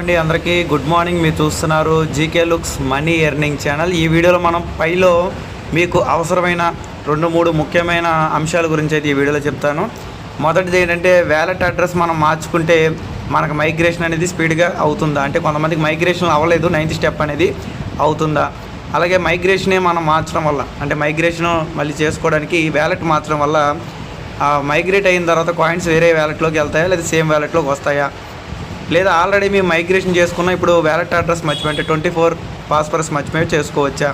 అండి అందరికీ good morning. మీరు చూస్తున్నారు GK looks money earning channel. ఈ వీడియోలో మనం పైలో మీకు అవసరమైన రెండు మూడు ముఖ్యమైన అంశాల గురించి అయితే ఈ వీడియోలో చెప్తాను. మొదటిది ఏంటంటే వ్యాలెట్ అడ్రస్ మనం మార్చుకుంటే మనకు మైగ్రేషన్ అనేది స్పీడ్గా అవుతుందా? అంటే కొంతమందికి మైగ్రేషన్ అవ్వలేదు నైన్త్ స్టెప్ అనేది అవుతుందా? అలాగే మైగ్రేషనే మనం మార్చడం వల్ల అంటే మైగ్రేషన్ మళ్ళీ చేసుకోవడానికి వ్యాలెట్ మార్చడం వల్ల మైగ్రేట్ అయిన తర్వాత కాయిన్స్ వేరే వ్యాలెట్లోకి వెళ్తాయా? లేదా సేమ్ వ్యాలెట్లోకి వస్తాయా? లేదా ఆల్రెడీ మేము మైగ్రేషన్ చేసుకున్న ఇప్పుడు వ్యాలెట్ అడ్రస్ మర్చిపోయింటే ట్వంటీ ఫోర్ పాస్పరస్ మర్చిపోయి చేసుకోవచ్చా.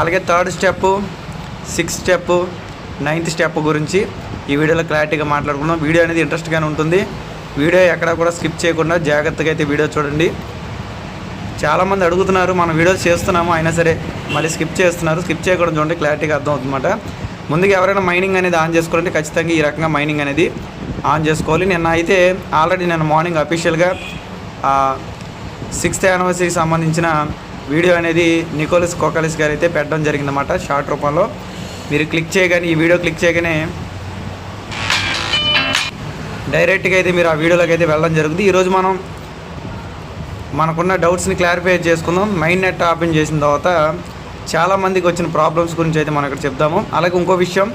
అలాగే third step sixth step ninth step గురించి ఈ వీడియోలో క్లారిటీగా మాట్లాడుకున్నాం వీడియో అనేది ఇంట్రెస్ట్గానే ఉంటుంది. వీడియో ఎక్కడ కూడా స్కిప్ చేయకుండా జాగ్రత్తగా అయితే వీడియో చూడండి. చాలామంది అడుగుతున్నారు మనం వీడియోస్ చేస్తున్నాము అయినా సరే మళ్ళీ స్కిప్ చేస్తున్నారు. స్కిప్ చేయకూడదు చూడండి క్లారిటీగా అర్థం అవుతుందన్నమాట ముందుగా ఎవరైనా మైనింగ్ అనేది ఆన్ చేసుకోవాలంటే ఖచ్చితంగా ఈ రకంగా మైనింగ్ అనేది ఆన్ చేసుకోవాలి. నిన్న అయితే ఆల్రెడీ నేను మార్నింగ్ అఫీషియల్గా సిక్స్త్ యానివర్సరీకి సంబంధించిన వీడియో అనేది నికోలస్ కోకలిస్ గారు అయితే పెట్టడం జరిగిందన్నమాట షార్ట్ రూపంలో. మీరు క్లిక్ చేయగానే ఈ వీడియో క్లిక్ చేయగానే డైరెక్ట్గా అయితే మీరు ఆ వీడియోలోకి అయితే వెళ్ళడం జరుగుతుంది. ఈరోజు మనం మనకున్న డౌట్స్ని క్లారిఫై చేసుకుందాం. మైండ్ నెట్ ఓపెన్ చేసిన తర్వాత చాలామందికి వచ్చిన ప్రాబ్లమ్స్ గురించి అయితే మనం ఇక్కడ చెప్దాము. అలాగే ఇంకో విషయం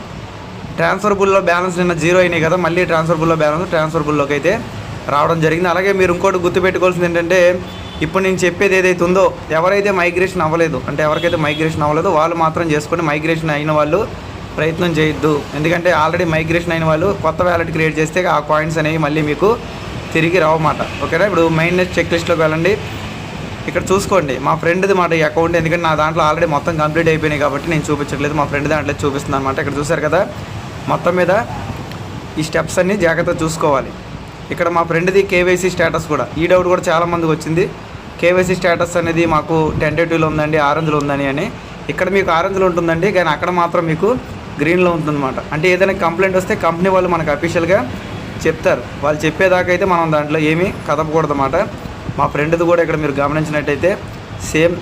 ట్రాన్స్ఫర్బుల్లో బ్యాలెన్స్ నిన్న జీరో అయినాయి కదా మళ్ళీ ట్రాన్స్ఫర్బుల్లో బ్యాలెన్స్ ట్రాన్స్ఫర్బుల్లోకి అయితే రావడం జరిగింది. అలాగే మీరు ఇంకోటి గుర్తుపెట్టుకోవాల్సింది ఏంటంటే ఇప్పుడు నేను చెప్పేది ఏదైతే ఉందో ఎవరైతే మైగ్రేషన్ అవ్వలేదు అంటే ఎవరికైతే మైగ్రేషన్ అవ్వలేదో వాళ్ళు మాత్రం చేసుకొని మైగ్రేషన్ అయిన వాళ్ళు ప్రయత్నం చేయొద్దు. ఎందుకంటే ఆల్రెడీ మైగ్రేషన్ అయిన వాళ్ళు కొత్త వ్యాలెట్ క్రియేట్ చేస్తే ఆ కాయిన్స్ అనేవి మళ్ళీ మీకు తిరిగి రావమాట ఓకేనా? ఇప్పుడు మైండ్ చెక్ లిస్ట్లోకి వెళ్ళండి. ఇక్కడ చూసుకోండి. మా ఫ్రెండ్ది మాట ఈ అకౌంట్ ఎందుకంటే నా దాంట్లో ఆల్రెడీ మొత్తం కంప్లీట్ అయిపోయినాయి కాబట్టి నేను చూపించట్లేదు. మా ఫ్రెండ్ దాంట్లో చూపిస్తుంది అనమాట ఇక్కడ చూసారు కదా? మొత్తం మీద ఈ స్టెప్స్ అన్నీ జాగ్రత్తగా చూసుకోవాలి. ఇక్కడ మా ఫ్రెండ్ది కేవైసీ స్టేటస్ కూడా. ఈ డౌట్ కూడా చాలామందికి వచ్చింది. కేవైసీ స్టేటస్ అనేది మాకు టెంటేటివ్లో ఉందండి ఆరెంజ్లో ఉందని అని. ఇక్కడ మీకు ఆరెంజ్లో ఉంటుందండి. కానీ అక్కడ మాత్రం మీకు గ్రీన్లో ఉంటుందన్నమాట. అంటే ఏదైనా కంప్లైంట్ వస్తే కంపెనీ వాళ్ళు మనకు అఫీషియల్గా చెప్తారు. వాళ్ళు చెప్పేదాకైతే మనం దాంట్లో ఏమీ కదపకూడదు అన్నమాట మా ఫ్రెండ్ది కూడా ఇక్కడ మీరు గమనించినట్టయితే సేమ్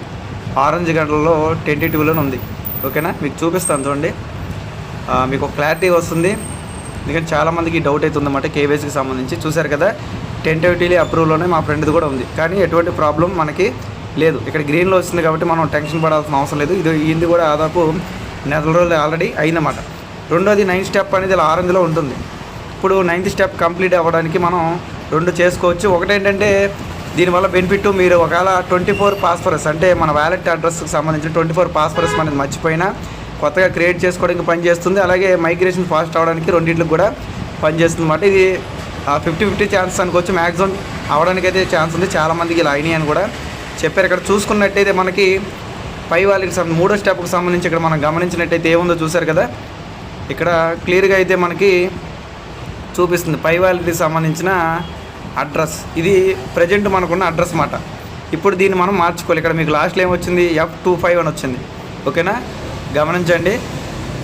ఆరెంజ్ గంటలలో ట్వంటీ టూలోనే ఉంది. ఓకేనా? మీకు చూపిస్తాను చూడండి. మీకు క్లారిటీ వస్తుంది. ఎందుకంటే చాలామందికి డౌట్ అవుతుంది అన్నమాట కేవైసీకి సంబంధించి. చూశారు కదా టెంటేటివ్లీ అప్రూవ్లోనే మా ఫ్రెండ్ది కూడా ఉంది. కానీ ఎటువంటి ప్రాబ్లం మనకి లేదు. ఇక్కడ గ్రీన్లో వస్తుంది కాబట్టి మనం టెన్షన్ పడాల్సిన అవసరం లేదు. ఇది ఇది కూడా దాదాపు నెల రోజులు ఆల్రెడీ అయిందన్నమాట. రెండోది నైన్త్ స్టెప్ అనేది ఇలా ఆరెంజ్లో ఉంటుంది. ఇప్పుడు నైన్త్ స్టెప్ కంప్లీట్ అవ్వడానికి మనం రెండు చేసుకోవచ్చు. ఒకటేంటంటే దీనివల్ల బెనిఫిట్ మీరు ఒకవేళ ట్వంటీ ఫోర్ పాస్పరస్ అంటే మన వ్యాలెట్ అడ్రస్కి సంబంధించిన ట్వంటీ ఫోర్ పాస్పరస్ అనేది మర్చిపోయినా కొత్తగా క్రియేట్ చేసుకోవడానికి పనిచేస్తుంది అలాగే మైగ్రేషన్ ఫాస్ట్ అవడానికి రెండింటికి కూడా పనిచేస్తుంది అన్నమాట. ఇది ఫిఫ్టీ ఫిఫ్టీ ఛాన్స్ అనుకోవచ్చు. మ్యాక్సిమం అవడానికి అయితే ఛాన్స్ ఉంది చాలామందికి ఇలా అయినాయి అని కూడా చెప్పారు. ఇక్కడ చూసుకున్నట్టయితే మనకి పై వాళ్ళకి సంబంధించి మూడో స్టెప్కి సంబంధించి ఇక్కడ మనం గమనించినట్టయితే ఏముందో చూసారు కదా? ఇక్కడ క్లియర్గా అయితే మనకి చూపిస్తుంది. పై వాళ్ళకి సంబంధించిన అడ్రస్. ఇది ప్రజెంట్ మనకున్న అడ్రస్ మాట. ఇప్పుడు దీన్ని మనం మార్చుకోవాలి. ఇక్కడ మీకు లాస్ట్లో ఏమొచ్చింది? ఎఫ్ టూ ఫైవ్ అని వచ్చింది. ఓకేనా గమనించండి.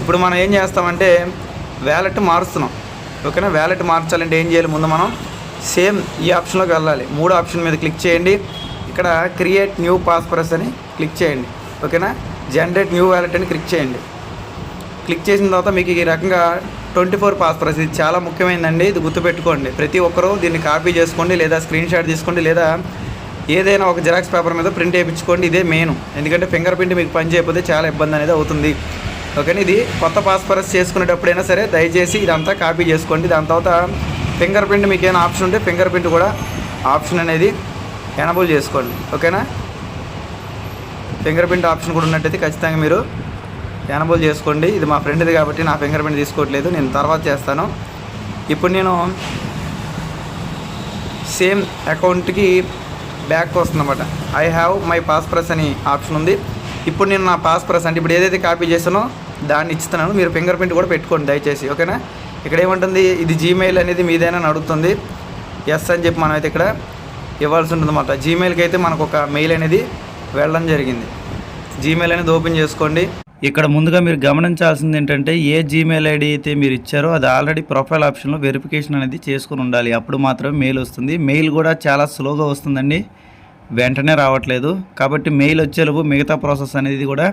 ఇప్పుడు మనం ఏం చేస్తామంటే వ్యాలెట్ మారుస్తున్నాం. ఓకేనా వ్యాలెట్ మార్చాలంటే ఏం చేయాలి? ముందు మనం సేమ్ ఈ ఆప్షన్లోకి వెళ్ళాలి. మూడు ఆప్షన్ మీద క్లిక్ చేయండి. ఇక్కడ క్రియేట్ న్యూ పాస్పరస్ అని క్లిక్ చేయండి. ఓకేనా జనరేట్ న్యూ వ్యాలెట్ అని క్లిక్ చేయండి. క్లిక్ చేసిన తర్వాత మీకు ఈ రకంగా ట్వంటీ ఫోర్ పాస్పరస్ ఇది చాలా ముఖ్యమైనదండి ఇది గుర్తుపెట్టుకోండి. ప్రతి ఒక్కరూ దీన్ని కాపీ చేసుకోండి లేదా స్క్రీన్ షాట్ తీసుకోండి లేదా ఏదైనా ఒక జిరాక్స్ పేపర్ మీద ప్రింట్ వేయించుకోండి. ఇదే మెయిన్. ఎందుకంటే ఫింగర్ ప్రింట్ మీకు పని చేయకపోతే చాలా ఇబ్బంది అనేది అవుతుంది. ఓకేనా? ఇది కొత్త పాస్పరస్ చేసుకునేటప్పుడైనా సరే దయచేసి ఇదంతా కాపీ చేసుకోండి. దాని తర్వాత ఫింగర్ ప్రింట్ మీకు ఏమైనా ఆప్షన్ ఉంటే ఫింగర్ ప్రింట్ కూడా ఆప్షన్ అనేది ఎనబుల్ చేసుకోండి. ఓకేనా? ఫింగర్ ప్రింట్ ఆప్షన్ కూడా ఉన్నట్టయితే ఖచ్చితంగా మీరు ఎనబుల్ చేసుకోండి. ఇది మా ఫ్రెండ్ది కాబట్టి నా ఫింగర్ ప్రింట్ తీసుకోవట్లేదు. నేను తర్వాత చేస్తాను. ఇప్పుడు నేను సేమ్ అకౌంట్కి బ్యాక్ వస్తుందన్నమాట. ఐ హ్యావ్ మై పాస్ప్రెస్ అని ఆప్షన్ ఉంది. ఇప్పుడు నేను నా పాస్ప్రెస్ అంటే ఇప్పుడు ఏదైతే కాపీ చేసానో దాన్ని ఇస్తున్నాను మీరు ఫింగర్ ప్రింట్ కూడా పెట్టుకోండి దయచేసి. ఓకేనా? ఇక్కడ ఏముంటుంది? ఇది జీమెయిల్ అనేది మీదైనా అడుగుతుంది. ఎస్ అని చెప్పి మనం అయితే ఇక్కడ ఇవ్వాల్సి ఉంటుందన్నమాట. జీమెయిల్కి అయితే మనకు ఒక మెయిల్ అనేది వెళ్ళడం జరిగింది. జీమెయిల్ అనేది ఓపెన్ చేసుకోండి. ఇక్కడ ముందుగా మీరు గమనించాల్సింది ఏంటంటే ఏ జీమెయిల్ ఐడి అయితే మీరు ఇచ్చారో అది ఆల్రెడీ ప్రొఫైల్ ఆప్షన్లో వెరిఫికేషన్ అనేది చేసుకుని ఉండాలి. అప్పుడు మాత్రమే మెయిల్ వస్తుంది. మెయిల్ కూడా చాలా స్లోగా వస్తుందండి. వెంటనే రావట్లేదు. కాబట్టి మెయిల్ వచ్చేలోపు మిగతా ప్రాసెస్ అనేది కూడా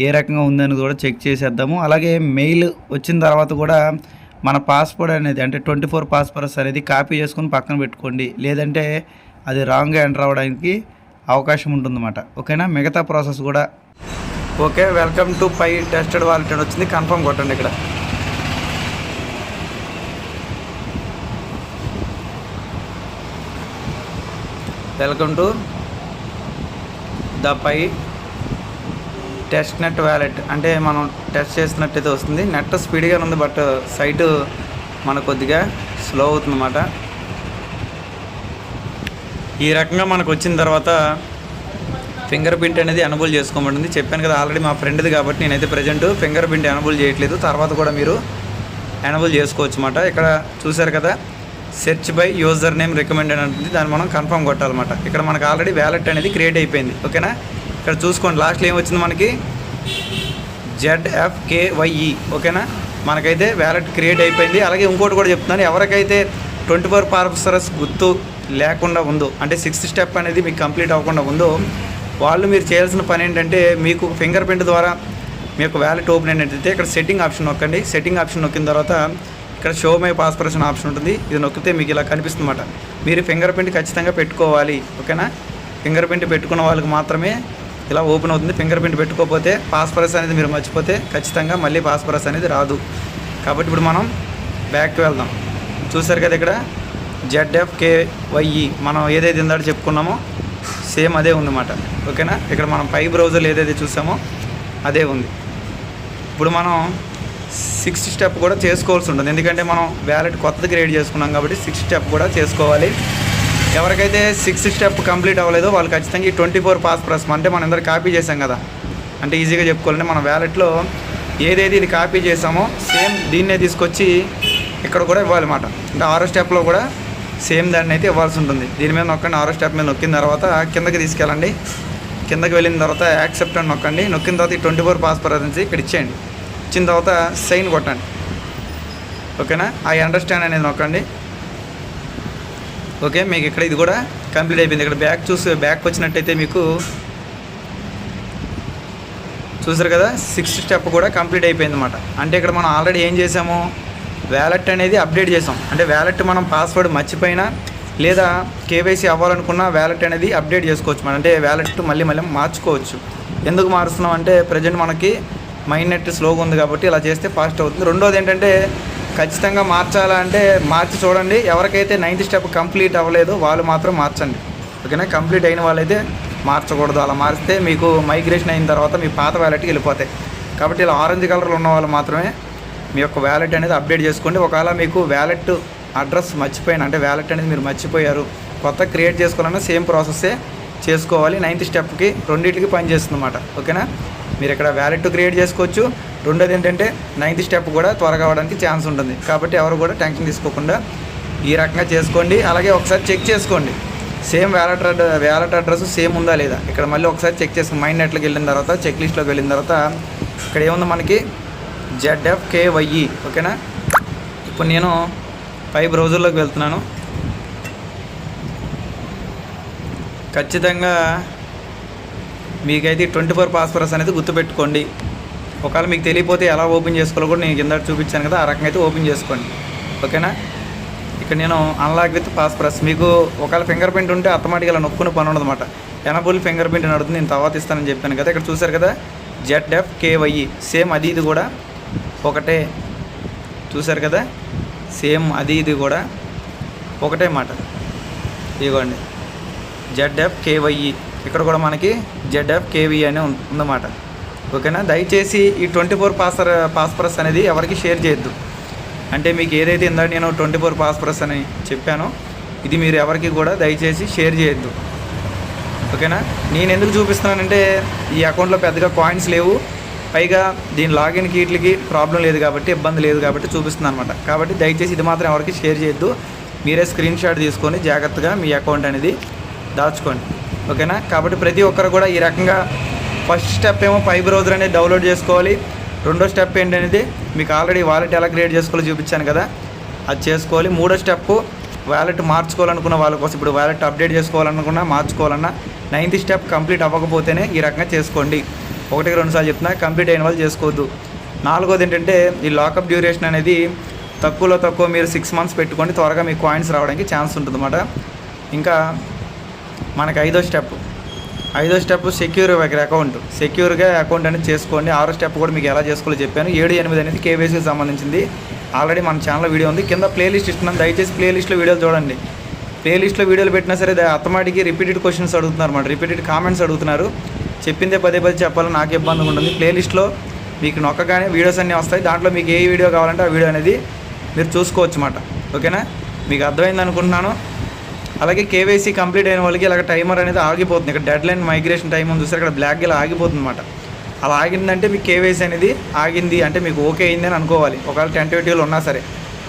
ఏ రకంగా ఉందని కూడా చెక్ చేసేద్దాము. అలాగే మెయిల్ వచ్చిన తర్వాత కూడా మన పాస్పోర్ట్ అనేది అంటే ట్వంటీ ఫోర్ పాస్పోర్ట్స్ అనేది కాపీ చేసుకొని పక్కన పెట్టుకోండి. లేదంటే అది రాంగ్గా ఎంటర్ అవ్వడానికి అవకాశం ఉంటుందన్నమాట. ఓకేనా? మిగతా ప్రాసెస్ కూడా okay welcome to pi tested wallet అని వచ్చింది. కన్ఫర్మ్ కొట్టండి ఇక్కడ. Welcome to the pi testnet wallet అంటే మనం టెస్ట్ చేసినట్టయితే వస్తుంది. నెట్ స్పీడ్గానే ఉంది బట్ సైట్ మన కొద్దిగా స్లో అవుతుందన్నమాట. ఈ రకంగా మనకు వచ్చిన తర్వాత ఫింగర్ ప్రింట్ అనేది ఎనబుల్ చేసుకోమంటుంది. చెప్పాను కదా ఆల్రెడీ మా ఫ్రెండ్ది కాబట్టి నేనైతే ప్రజెంట్ ఫింగర్ ప్రింట్ ఎనబుల్ చేయట్లేదు. తర్వాత కూడా మీరు ఎనబుల్ చేసుకోవచ్చు అన్నమాట ఇక్కడ చూసారు కదా search by username recommended అంటుంది. దాన్ని మనం కన్ఫర్మ్ కొట్టాలన్నమాట. ఇక్కడ మనకు ఆల్రెడీ వ్యాలెట్ అనేది క్రియేట్ అయిపోయింది. ఓకేనా? ఇక్కడ చూసుకోండి. లాస్ట్లో ఏమొచ్చింది మనకి? జెడ్ఎఫ్కేవైఈ ఓకేనా? మనకైతే వ్యాలెట్ క్రియేట్ అయిపోయింది. అలాగే ఇంకోటి కూడా చెప్తున్నాను. ఎవరికైతే ట్వంటీ ఫోర్ పార్సరస్ గుర్తు లేకుండా ఉందో అంటే సిక్స్త్ స్టెప్ అనేది మీకు కంప్లీట్ అవ్వకుండా ఉందో వాళ్ళు మీరు చేయాల్సిన పని ఏంటంటే మీకు ఫింగర్ ప్రింట్ ద్వారా మీ యొక్క వ్యాలెట్ ఓపెన్ అయినట్టయితే ఇక్కడ సెట్టింగ్ ఆప్షన్ నొక్కండి. సెట్టింగ్ ఆప్షన్ నొక్కిన తర్వాత ఇక్కడ షో మై పాస్పరేషన్ ఆప్షన్ ఉంటుంది. ఇది నొక్కితే మీకు ఇలా కనిపిస్తుందన్నమాట. మీరు ఫింగర్ ప్రింట్ ఖచ్చితంగా పెట్టుకోవాలి. ఓకేనా? ఫింగర్ ప్రింట్ పెట్టుకున్న వాళ్ళకి మాత్రమే ఇలా ఓపెన్ అవుతుంది. ఫింగర్ ప్రింట్ పెట్టుకోకపోతే పాస్పరస్ అనేది మీరు మర్చిపోతే ఖచ్చితంగా మళ్ళీ పాస్పరస్ అనేది రాదు. కాబట్టి ఇప్పుడు మనం బ్యాక్కి వెళ్దాం. చూసారు కదా ఇక్కడ? జెడ్ఎఫ్కేవైఈ మనం ఏదైతే ఇందాక చెప్పుకున్నామో సేమ్ అదే ఉందన్నమాట. ఓకేనా? ఇక్కడ మనం పై బ్రౌజర్లు ఏదైతే చూసామో అదే ఉంది. ఇప్పుడు మనం సిక్స్త్ స్టెప్ కూడా చేసుకోవాల్సి ఉంటుంది. ఎందుకంటే మనం వ్యాలెట్ కొత్తది క్రియేట్ చేసుకున్నాం కాబట్టి సిక్స్త్ స్టెప్ కూడా చేసుకోవాలి. ఎవరికైతే సిక్స్త్ స్టెప్ కంప్లీట్ అవ్వలేదో వాళ్ళు ఖచ్చితంగా ఈ ట్వంటీ ఫోర్ పాస్ ప్రెస్ అంటే మనం అందరు కాపీ చేసాం కదా. అంటే ఈజీగా చెప్పుకోవాలంటే మన వ్యాలెట్లో ఏదైతే ఇది కాపీ చేసామో సేమ్ దీన్నే తీసుకొచ్చి ఇక్కడ కూడా ఇవ్వాలన్నమాట. అంటే ఆరో స్టెప్లో కూడా సేమ్ దాన్ని అయితే ఇవ్వాల్సి ఉంటుంది. దీని మీద నొక్కండి ఆరో స్టెప్ మీద నొక్కిన తర్వాత కిందకి తీసుకెళ్ళండి. కిందకి వెళ్ళిన తర్వాత యాక్సెప్ట్ అని నొక్కండి. నొక్కిన తర్వాత ఈ ట్వంటీ ఫోర్ పాస్ పర్సెన్సీ ఇక్కడ ఇచ్చేయండి. ఇచ్చిన తర్వాత సైన్ కొట్టండి. ఓకేనా? ఐ అండర్స్టాండ్ అనేది నొక్కండి. ఓకే మీకు ఇక్కడ ఇది కూడా కంప్లీట్ అయిపోయింది. ఇక్కడ బ్యాక్ చూసి బ్యాక్ వచ్చినట్టయితే మీకు చూసారు కదా? సిక్స్త్ స్టెప్ కూడా కంప్లీట్ అయిపోయింది అనమాట అంటే ఇక్కడ మనం ఆల్రెడీ ఏం చేసాము? వ్యాలెట్ అనేది అప్డేట్ చేసాం. అంటే వ్యాలెట్ మనం పాస్వర్డ్ మర్చిపోయినా లేదా కేవైసీ అవ్వాలనుకున్న వ్యాలెట్ అనేది అప్డేట్ చేసుకోవచ్చు మనం. అంటే వ్యాలెట్ మళ్ళీ మళ్ళీ మార్చుకోవచ్చు. ఎందుకు మారుస్తున్నాం అంటే ప్రజెంట్ మనకి మైండ్ నెట్ స్లోగా ఉంది కాబట్టి ఇలా చేస్తే ఫాస్ట్ అవుతుంది. రెండోది ఏంటంటే ఖచ్చితంగా మార్చాలా అంటే మార్చి చూడండి. ఎవరికైతే నైన్త్ స్టెప్ కంప్లీట్ అవ్వలేదో వాళ్ళు మాత్రం మార్చండి. ఓకేనా? కంప్లీట్ అయిన వాళ్ళైతే మార్చకూడదు. అలా మారిస్తే మీకు మైగ్రేషన్ అయిన తర్వాత మీ పాత వ్యాలెట్కి వెళ్ళిపోతాయి. కాబట్టి ఇలా ఆరెంజ్ కలర్లో ఉన్న వాళ్ళు మాత్రమే మీ యొక్క వ్యాలెట్ అనేది అప్డేట్ చేసుకోండి. ఒకవేళ మీకు వ్యాలెట్ అడ్రస్ మర్చిపోయిన అంటే వ్యాలెట్ అనేది మీరు మర్చిపోయారు కొత్త క్రియేట్ చేసుకోవాలన్నా సేమ్ ప్రాసెస్సే చేసుకోవాలి. నైన్త్ స్టెప్కి రెండింటికి పనిచేస్తుంది అన్నమాట ఓకేనా? మీరు ఇక్కడ వ్యాలెట్ క్రియేట్ చేసుకోవచ్చు. రెండోది ఏంటంటే నైన్త్ స్టెప్ కూడా త్వరగా అవ్వడానికి ఛాన్స్ ఉంటుంది. కాబట్టి ఎవరు కూడా టెన్షన్ తీసుకోకుండా ఈ రకంగా చేసుకోండి. అలాగే ఒకసారి చెక్ చేసుకోండి. Same wallet wallet address same ఉందా లేదా? ఇక్కడ మళ్ళీ ఒకసారి చెక్ చేసుకుని మైండ్ నెట్లోకి వెళ్ళిన తర్వాత చెక్ లిస్ట్లోకి వెళ్ళిన తర్వాత ఇక్కడ ఏముంది మనకి? జెడ్ఎఫ్కేవైఈ ఓకేనా? ఇప్పుడు నేను పై బ్రౌజర్లోకి వెళ్తున్నాను. ఖచ్చితంగా మీకైతే ట్వంటీ ఫోర్ పాస్పరస్ అనేది గుర్తుపెట్టుకోండి. ఒకవేళ మీకు తెలియపోతే ఎలా ఓపెన్ చేసుకోవాలో కూడా నేను కింద చూపించాను కదా ఆ రకంగా అయితే ఓపెన్ చేసుకోండి. ఓకేనా? ఇక్కడ నేను అన్లాక్ విత్ పాస్పరస్ మీకు ఒకవేళ ఫింగర్ ప్రింట్ ఉంటే అత్తమాటికి ఇలా నొక్కుని పని ఉండదన్నమాట. ఎనబుల్ ఫింగర్ ప్రింట్ అని అడుగుతుంది నేను తర్వాత ఇస్తానని చెప్పాను కదా. ఇక్కడ చూసారు కదా జెడ్ఎఫ్ కేవైఈ సేమ్ అది ఇది కూడా. ఒకటే. చూసారు కదా? సేమ్ అది ఇది కూడా ఒకటే మాట. ఇదిగోండి. జెడ్ఎఫ్ కేవైఈ ఇక్కడ కూడా మనకి జెడ్ఎఫ్ కేవీ అని ఉందన్నమాట. ఓకేనా? దయచేసి ఈ ట్వంటీ ఫోర్ పాస్పర్ పాస్పరస్ అనేది ఎవరికి షేర్ చేయొద్దు. అంటే మీకు ఏదైతే ఇందాక నేను ట్వంటీ ఫోర్ పాస్పరస్ అని చెప్పానో ఇది మీరు ఎవరికి కూడా దయచేసి షేర్ చేయొద్దు. ఓకేనా? నేను ఎందుకు చూపిస్తున్నానంటే ఈ అకౌంట్లో పెద్దగా కాయిన్స్ లేవు. పైగా దీని లాగిన్ కీట్లకి ప్రాబ్లం లేదు కాబట్టి ఇబ్బంది లేదు కాబట్టి చూపిస్తుంది అనమాట కాబట్టి దయచేసి ఇది మాత్రం ఎవరికి షేర్ చేయొద్దు. మీరే స్క్రీన్ షాట్ తీసుకొని జాగ్రత్తగా మీ అకౌంట్ అనేది దాచుకోండి. ఓకేనా? కాబట్టి ప్రతి ఒక్కరు కూడా ఈ రకంగా ఫస్ట్ స్టెప్ ఏమో పై బ్రౌజర్ అనేది డౌన్లోడ్ చేసుకోవాలి. రెండో స్టెప్ ఏంటనేది మీకు ఆల్రెడీ వాలెట్ ఎలా క్రియేట్ చేసుకోవాలో చూపించాను కదా. అది చేసుకోవాలి. మూడో స్టెప్ వ్యాలెట్ మార్చుకోవాలనుకున్న వాళ్ళ కోసం ఇప్పుడు వ్యాలెట్ అప్డేట్ చేసుకోవాలనుకున్నా మార్చుకోవాలన్నా నైన్త్ స్టెప్ కంప్లీట్ అవ్వకపోతేనే ఈ రకంగా చేసుకోండి. ఒకటికి రెండు సార్లు చెప్తున్నా కంప్లీట్ అయిన వాళ్ళు చేసుకోవద్దు. నాలుగోది ఏంటంటే ఈ లాకప్ డ్యూరేషన్ అనేది తక్కువలో తక్కువ మీరు సిక్స్ మంత్స్ పెట్టుకోండి త్వరగా మీకు కాయిన్స్ రావడానికి ఛాన్స్ ఉంటుందన్నమాట. ఇంకా మనకి ఐదో స్టెప్ ఐదో స్టెప్ సెక్యూర్ అకౌంట్ సెక్యూర్గా అకౌంట్ అనేది చేసుకోండి. ఆరో స్టెప్ కూడా మీకు ఎలా చేసుకోవాలో చెప్పాను. ఏడు ఎనిమిది అనేది కేవైసీకి సంబంధించింది. ఆల్రెడీ మన ఛానల్లో వీడియో ఉంది. కింద ప్లేలిస్ట్ ఇస్తున్నాను దయచేసి ప్లేలిస్ట్లో వీడియోలు చూడండి. ప్లేలిస్ట్లో వీడియోలు పెట్టినా సరే అత్తమాటికి రిపీటెడ్ క్వశ్చన్స్ అడుగుతున్నారు అన్నమాట రిపీటెడ్ కామెంట్స్ అడుగుతున్నారు. చెప్పిందే పదే పదే చెప్పాలని నాకు ఇబ్బందిగా ఉంటుంది. ప్లేలిస్ట్లో మీకు నొక్కగానే వీడియోస్ అన్నీ వస్తాయి. దాంట్లో మీకు ఏ వీడియో కావాలంటే ఆ వీడియో అనేది మీరు చూసుకోవచ్చు అన్నమాట. ఓకేనా? మీకు అర్థమైంది అనుకుంటున్నాను. అలాగే కేవైసీ కంప్లీట్ అయిన వాళ్ళకి ఇలాగ టైమర్ అనేది ఆగిపోతుంది. ఇక్కడ డెడ్ లైన్ మైగ్రేషన్ టైం ఉంది చూసారు? ఇక్కడ బ్లాక్ ఇలా ఆగిపోతుంది అనమాట అలా ఆగిందంటే మీకు కేవైసీ అనేది ఆగింది అంటే మీకు ఓకే అయింది అని అనుకోవాలి. ఒకవేళ టెంటేటివ్లు ఉన్నా సరే.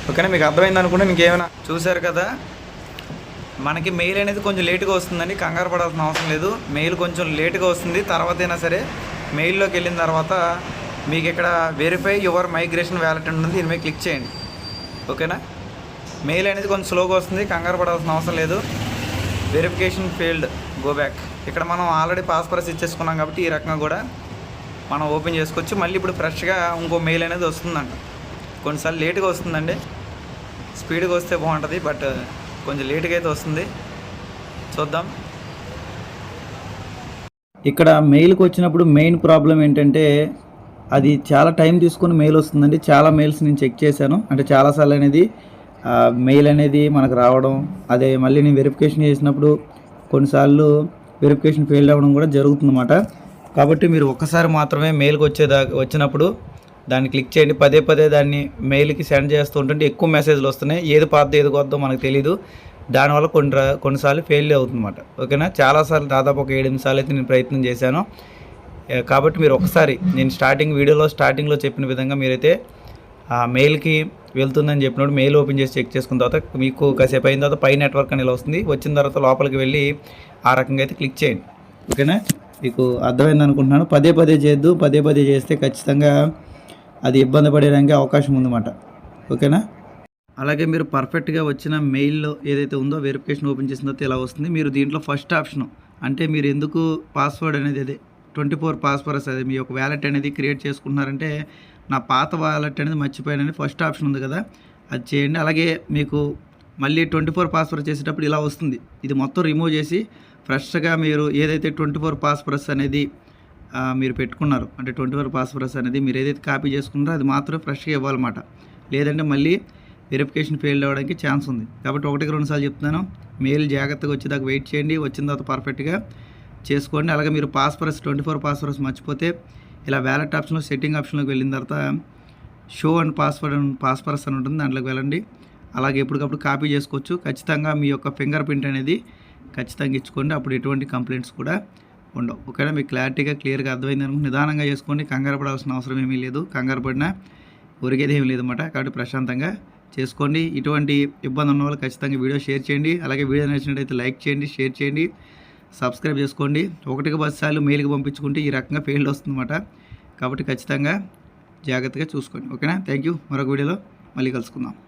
ఓకేనా? మీకు అర్థమైంది అనుకుంటే మీకు ఏమైనా చూసారు కదా? మనకి మెయిల్ అనేది కొంచెం లేట్గా వస్తుందండి కంగారు పడాల్సిన అవసరం లేదు. మెయిల్ కొంచెం లేట్గా వస్తుంది తర్వాత అయినా సరే మెయిల్లోకి వెళ్ళిన తర్వాత మీకు ఇక్కడ వెరిఫై యువర్ మైగ్రేషన్ వ్యాలెట్ ఉంటుంది దీని మీద క్లిక్ చేయండి. ఓకేనా మెయిల్ అనేది కొంచెం స్లోగా వస్తుంది కంగారు పడాల్సిన అవసరం లేదు. వెరిఫికేషన్ ఫీల్డ్ గో బ్యాక్ ఇక్కడ మనం ఆల్రెడీ పాస్పరస్ ఇచ్చేసుకున్నాం కాబట్టి ఈ రకంగా కూడా మనం ఓపెన్ చేసుకోవచ్చు. మళ్ళీ ఇప్పుడు ఫ్రెష్గా ఇంకో మెయిల్ అనేది వస్తుందంట. కొన్నిసార్లు లేట్గా వస్తుందండి. స్పీడ్గా వస్తే బాగుంటుంది బట్ కొంచెం లేట్గా అయితే వస్తుంది. చూద్దాం. ఇక్కడ మెయిల్కి వచ్చినప్పుడు మెయిన్ ప్రాబ్లం ఏంటంటే అది చాలా టైం తీసుకొని మెయిల్ వస్తుందండి. చాలా మెయిల్స్ నేను చెక్ చేశాను. అంటే చాలాసార్లు అనేది మెయిల్ అనేది మనకు రావడం అదే మళ్ళీ నేను వెరిఫికేషన్ చేసినప్పుడు కొన్నిసార్లు వెరిఫికేషన్ ఫెయిల్ అవ్వడం కూడా జరుగుతుందన్నమాట. కాబట్టి మీరు ఒక్కసారి మాత్రమే మెయిల్కి వచ్చేదా వచ్చినప్పుడు దాన్ని క్లిక్ చేయండి. పదే పదే దాన్ని మెయిల్కి సెండ్ చేస్తూ ఉంటుంటే ఎక్కువ మెసేజ్లు వస్తున్నాయి. ఏది పాత ఏది కొద్దో మనకు తెలియదు దానివల్ల కొన్ని కొన్నిసార్లు ఫెయిల్ అవుతుందన్నమాట. ఓకేనా? చాలాసార్లు దాదాపు ఒక ఏడెనిమిది సార్లు అయితే నేను ప్రయత్నం చేశాను. కాబట్టి మీరు ఒకసారి నేను స్టార్టింగ్ వీడియోలో స్టార్టింగ్లో చెప్పిన విధంగా మీరైతే ఆ మెయిల్కి వెళ్తుందని చెప్పినప్పుడు మెయిల్ ఓపెన్ చేసి చెక్ చేసుకున్న తర్వాత మీకు కాసేపు అయిన తర్వాత పై నెట్వర్క్ అని ఇలా వస్తుంది. వచ్చిన తర్వాత లోపలికి వెళ్ళి ఆ రకంగా అయితే క్లిక్ చేయండి. ఓకేనా? మీకు అర్థమైంది అనుకుంటున్నాను పదే పదే చేద్దు. పదే పదే చేస్తే ఖచ్చితంగా అది ఇబ్బంది పడేదానికి అవకాశం ఉందన్నమాట. ఓకేనా? అలాగే మీరు పర్ఫెక్ట్గా వచ్చిన మెయిల్లో ఏదైతే ఉందో వెరిఫికేషన్ ఓపెన్ చేసిన తర్వాత ఇలా వస్తుంది? మీరు దీంట్లో ఫస్ట్ ఆప్షన్ అంటే మీరు ఎందుకు పాస్వర్డ్ అనేది అదే ట్వంటీ ఫోర్ పాస్వర్డ్స్ అదే మీ యొక్క వ్యాలెట్ అనేది క్రియేట్ చేసుకుంటున్నారంటే నా పాత వ్యాలెట్ అనేది మర్చిపోయానని ఫస్ట్ ఆప్షన్ ఉంది కదా అది చేయండి. అలాగే మీకు మళ్ళీ ట్వంటీ ఫోర్ పాస్వర్డ్ చేసేటప్పుడు ఇలా వస్తుంది. ఇది మొత్తం రిమూవ్ చేసి ఫ్రెష్గా మీరు ఏదైతే ట్వంటీ ఫోర్ పాస్వర్డ్స్ అనేది మీరు పెట్టుకున్నారు. అంటే ట్వంటీ ఫోర్ పాస్వర్డ్స్ అనేది మీరు ఏదైతే కాపీ చేసుకున్నారో అది మాత్రం ఫ్రెష్గా ఇవ్వాలన్నమాట. లేదంటే మళ్ళీ వెరిఫికేషన్ ఫెయిల్ అవ్వడానికి ఛాన్స్ ఉంది. కాబట్టి ఒకటికి రెండు సార్లు చెప్తున్నాను. మెయిల్ జాగ్రత్తగా వచ్చేదాకా వెయిట్ చేయండి. వచ్చిన తర్వాత పర్ఫెక్ట్గా చేసుకోండి. అలాగే మీరు పాస్వర్డ్స్ ట్వంటీ ఫోర్ పాస్వర్డ్స్ మర్చిపోతే ఇలా వ్యాలెట్ ఆప్షన్లో సెట్టింగ్ ఆప్షన్లోకి వెళ్ళిన తర్వాత show and password and passwords అని ఉంటుంది. దాంట్లోకి వెళ్ళండి. అలాగే ఎప్పటికప్పుడు కాపీ చేసుకోవచ్చు. ఖచ్చితంగా మీ యొక్క ఫింగర్ ప్రింట్ అనేది ఖచ్చితంగా ఇచ్చుకోండి. అప్పుడు ఎటువంటి కంప్లైంట్స్ కూడా ఉండవు. ఓకేనా మీకు క్లారిటీగా క్లియర్గా అర్థమైంది అనుకుని నిదానంగా చేసుకోండి. కంగారు పడాల్సిన అవసరం ఏమీ లేదు. కంగారు పడినా ఒరిగేది ఏమీ లేదన్నమాట. కాబట్టి ప్రశాంతంగా చేసుకోండి. ఇటువంటి ఇబ్బంది ఉన్న వాళ్ళు ఖచ్చితంగా వీడియో షేర్ చేయండి. అలాగే వీడియో నచ్చినట్టయితే లైక్ చేయండి షేర్ చేయండి సబ్స్క్రైబ్ చేసుకోండి. ఒకటికి బస్సాలు సార్లు మెయిల్కి పంపించుకుంటే ఈ రకంగా ఫెయిల్ వస్తుందన్నమాట. కాబట్టి ఖచ్చితంగా జాగ్రత్తగా చూసుకోండి. ఓకేనా? Thank you. మరొక వీడియోలో మళ్ళీ కలుసుకుందాం.